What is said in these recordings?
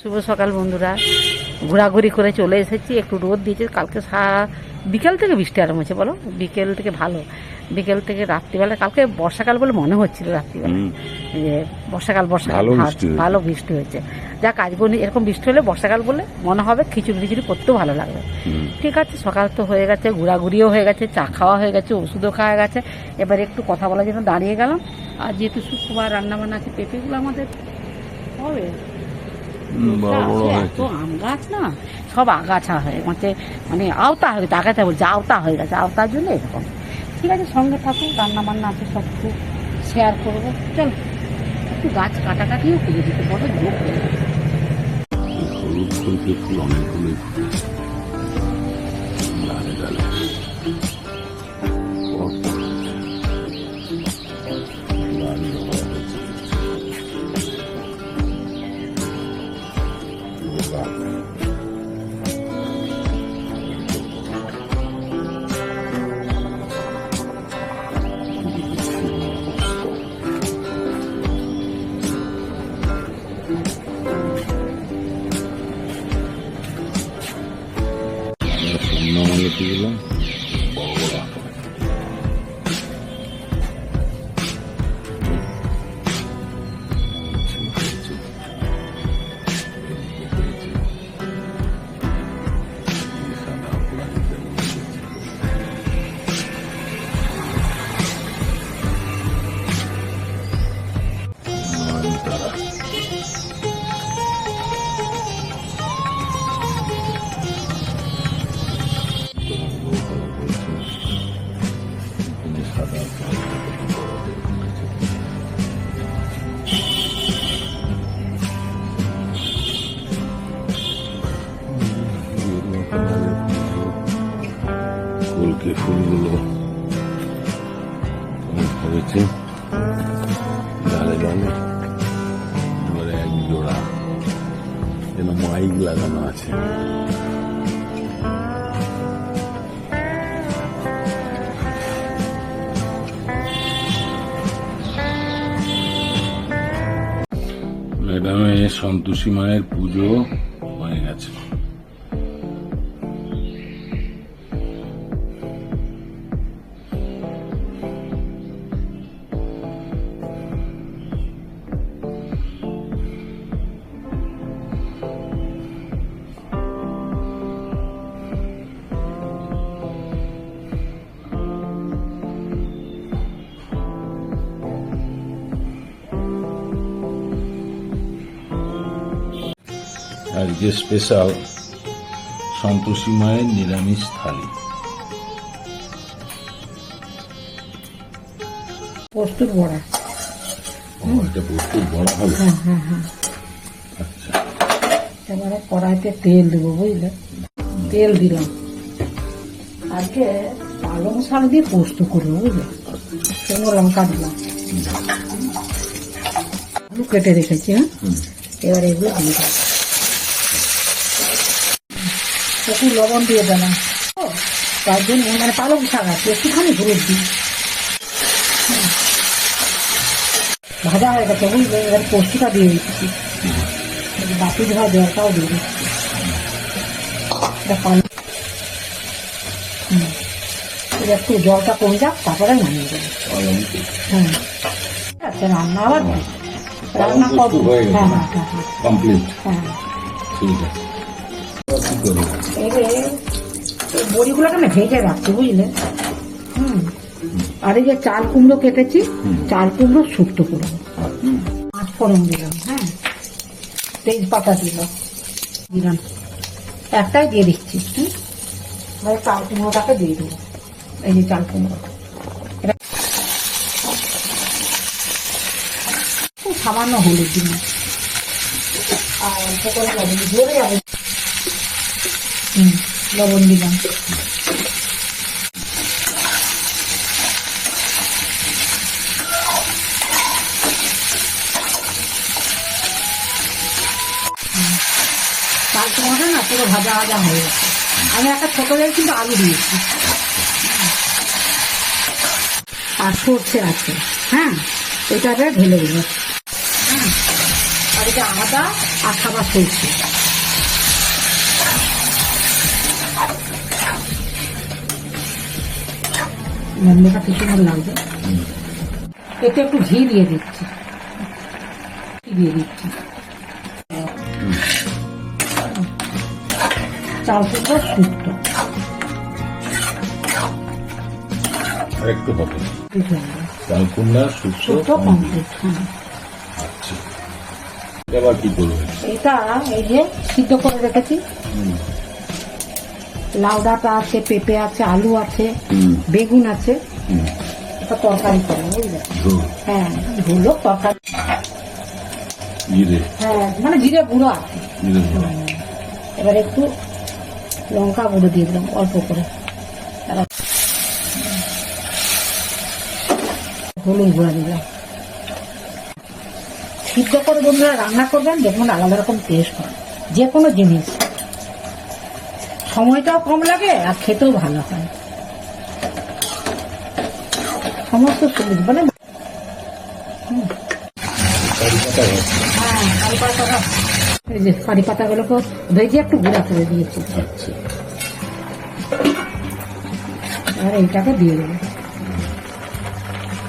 শুভ সকাল বন্ধুরা। ঘোরাঘুরি করে চলে এসেছি একটু রোদ দিয়েছে কালকে সারা বিকেল থেকে বৃষ্টি আরম্ভ হয়েছে বলো? বিকেল থেকে ভালো। বিকেল থেকে রাত্রিবেলা কালকে বর্ষাকাল বলে মনে হচ্ছিল রাত্রিবেলা। যে বর্ষাকাল বর্ষাকাল ভালো বৃষ্টি হয়েছে। যা কাজ করি এরকম বৃষ্টি হলে বর্ষাকাল বলে মনে হবে খিচুড়ি খিচুড়ি করতেও ভালো লাগবে। ঠিক আছে সকাল তো হয়ে গেছে ঘোরাঘুরিও হয়ে গেছে চা খাওয়া হয়ে গেছে ওষুধও খাওয়া গেছে। এবার একটু কথা বলার জন্য দাঁড়িয়ে গেলাম। আর যেহেতু শুক্রবার রান্নাবান্না আছে পেঁপেগুলো আমাদের হবে। বড় বড় এত আম গাছ না সব আগাছা হয়ে গেছে মানে আওতা হয়ে গেছে আগাছা বলছে আওতা হয়ে গেছে আওতার জন্য এরকম। ঠিক আছে সঙ্গে থাকুক রান্না বান্না আছে সব কিছু শেয়ার করব। চল একটু গাছ কাটাকাটিও করে দিতে বড় যোগ হয়ে গেছে। কলকে ফুলগুলো হয়েছে ডালে ডালে এবারে এক জোড়া যেন মাইক লাগানো আছে সন্তোষী মায়ের পুজো হয়ে গেছে আজকে স্পেশাল সন্তোষী মায়ের নিরামিষ থালি। প্রস্তুত বড়া। ও, এটা প্রস্তুত বড় হবে? হ্যাঁ হ্যাঁ হ্যাঁ। আচ্ছা। এবারে কড়াইতে তেল দেবো বুঝলে? তেল দিলাম। আজকে পালং শাক দিয়ে পোস্ত করব বুঝলে? শুকনো লঙ্কা দিলাম। আলু কেটে রেখেছি হ্যাঁ। এবার এগুলো দিয়ে দেবো একটু লবণ দিয়ে দিলাম ও, তার জন্য মানে পালং শাক আছে একটুখানি হলুদ দিই ভাজা হয়ে গেছে বুঝলে এবার পোস্তটা দিয়ে দিচ্ছি। বাকি ধোয়া জলটাও দিয়ে দিচ্ছি। পানি হুম। একটু জলটা কমে যাক তারপরে নামিয়ে দেবো। হ্যাঁ আচ্ছা রান্না আবার রান্না হয়ে গেছে। হ্যাঁ হ্যাঁ হ্যাঁ হ্যাঁ। কমপ্লিট। হ্যাঁ। ঠিক আছে। এবার কি করব এবারে এই বড়িগুলোকে না ভেজে রাখছি বুঝলে? হুম। আর এই যে চাল কুমড়ো কেটেছি চাল কুমড়ো শুক্তো করব আচ্ছা। পাঁচ ফোড়ন দিলাম হ্যাঁ। তেজপাতা দিলাম দিলাম। একটাই দিয়ে দিচ্ছি হুম। এবার চাল কুমড়োটাকে দিয়ে দেবো এই যে চাল কুমড়ো। খুব সামান্য হলুদ দিন আর অল্প করে যাবে হুম, লবণ দিলাম। চাল কুমড়োটা না পুরো ভাজা ভাজা হয়ে গেছে। আমি একটা ছোট জায়গায় কিন্তু আলু দিয়েছি। আর সর্ষে আছে। হ্যাঁ এটাতে ঢেলে দেবো। হ্যাঁ আর এটা এটা আদা আর খাবার সরষে। গন্ধটা কি সুন্দর লাগছে। এতে একটু ঘি দিয়ে দিচ্ছি। ঘি দিয়ে দিচ্ছি। চাল শুদ্ধ শুক্তো। একটু হবে কমপ্লিট হ্যাঁ। আচ্ছা। এবার কি করবে? এটা এই যে সিদ্ধ করে রেখেছি। লাউ ডাঁটা আছে পেঁপে আছে আলু আছে বেগুন আছে। তরকারি করে বুঝলে? হ্যাঁ ঝোলো তরকারি। হ্যাঁ মানে জিরে গুঁড়ো আছে এবার একটু লঙ্কা গুঁড়ো দিয়ে দিলাম অল্প করে। হলুদ গুঁড়া দিলাম। সিদ্ধ করে বন্ধুরা রান্না করবেন দেখুন আলাদা রকম টেস্ট হয়। যে কোনো জিনিস। সময়টাও কম লাগে আর খেতেও ভালো হয়। সমস্ত সবজি মানে। হ্যাঁ এই যে কারি পাতাগুলোকে ভেজে একটু গুঁড়া করে দিয়েছি। আর এবার এইটাকে দিয়ে দেবো।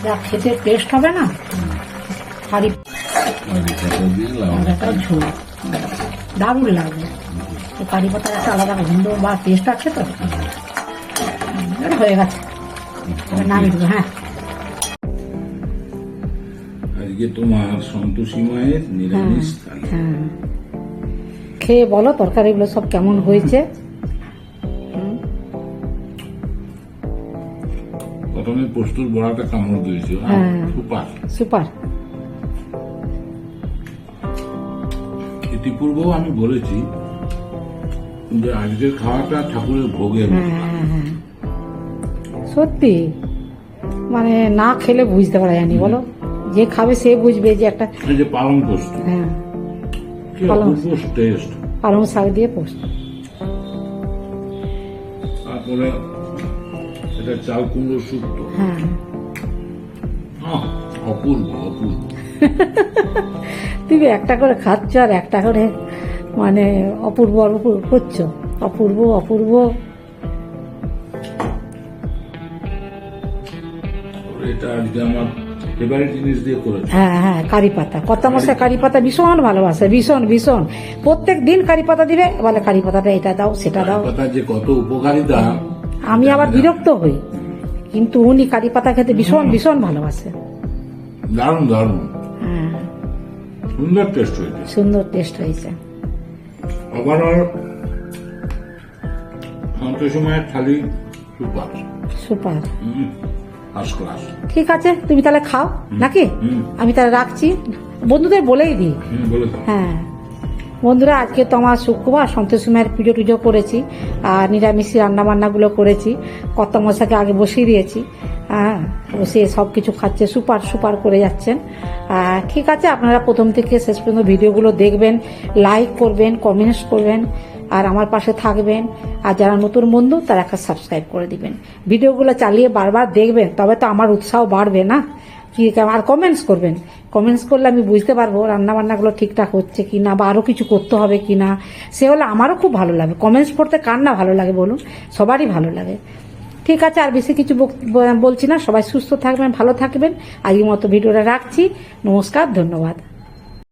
যা খেতে টেস্ট হবে না কারি ঝোল। দারুণ লাগবে। কারি পাতার একটা আলাদা গন্ধ বা টেস্ট আছে তো? হয়ে গেছে। নামিয়ে দেবো হ্যাঁ। আজকে তোমার সন্তোষী মায়ের নিরামিষ থালি। হ্যাঁ। খেয়ে বলো তরকারিগুলো সব কেমন হয়েছে। হুম, প্রথমে পোস্তুর বড়াটা কামড় দিয়েছিল হ্যাঁ। সুপার। সুপার। ইতিপূর্বেও আমি বলেছি যে আজকের খাওয়াটা ঠাকুরের ভোগের সত্যি? মানে না খেলে বুঝতে পারা যায়নি বলো? যে খাবে সে বুঝবে যে একটা যে পালং পোস্ত। হ্যাঁ। পালং। টেস্ট পালং শাক দিয়ে পোস্ত। তারপরে এটা চাল কুমড়ো শুক্তো হ্যাঁ। অপূর্ব অপূর্ব। তুমি একটা করে খাচ্ছ আর একটা করে মানে অপূর্ব অপূর্ব করছ। অপূর্ব অপূর্ব। করেছে। হ্যাঁ হ্যাঁ কারি পাতা। কত মশা কারি পাতা ভীষণ ভালোবাসে ভীষণ ভীষণ। প্রত্যেক দিন কারি পাতা দিবে বলে কারি পাতাটা এটা দাও সেটা দাও। পাতার যে কত উপকারিতা আমি আবার বিরক্ত হই কিন্তু উনি কারি পাতা খেতে ভীষণ ভীষণ ভালোবাসে। দারুণ দারুণ। হ্যাঁ। সুন্দর টেস্ট হয়েছে। সুন্দর টেস্ট হয়েছে। সন্তোষমায়ের থালি সুপার। সুপার। ঠিক আছে তুমি তাহলে খাও নাকি? আমি তাহলে রাখছি। বন্ধুদের বলেই দিই। হ্যাঁ। বন্ধুরা, আজকে তো আমার শুক্রবার, সন্তোষী মায়ের পুজো টুজো করেছি, আর নিরামিষি রান্না বান্নাগুলো করেছি কত মশাকে আগে বসিয়ে দিয়েছি হ্যাঁ বসিয়ে সব কিছু খাচ্ছে, সুপার সুপার করে যাচ্ছেন। ঠিক আছে, আপনারা প্রথম থেকে শেষ পর্যন্ত ভিডিওগুলো দেখবেন লাইক করবেন কমেন্টস করবেন, আর আমার পাশে থাকবেন, আর যারা নতুন বন্ধু, তারা একটা সাবস্ক্রাইব করে দিবেন। ভিডিওগুলো চালিয়ে বারবার দেখবেন, তবে তো আমার উৎসাহ বাড়বে না, কি আর কমেন্টস করবেন? কমেন্টস করলে আমি বুঝতে পারব রান্নাবান্নাগুলো ঠিকঠাক হচ্ছে কি না বা আরও কিছু করতে হবে কি না সে হলে আমারও খুব ভালো লাগে। কমেন্টস পড়তে কার না ভালো লাগে বলুন? সবারই ভালো লাগে। ঠিক আছে, আর বেশি কিছু বলছি না। সবাই সুস্থ থাকবেন, ভালো থাকবেন। আগের মতো ভিডিওটা রাখছি। নমস্কার, ধন্যবাদ।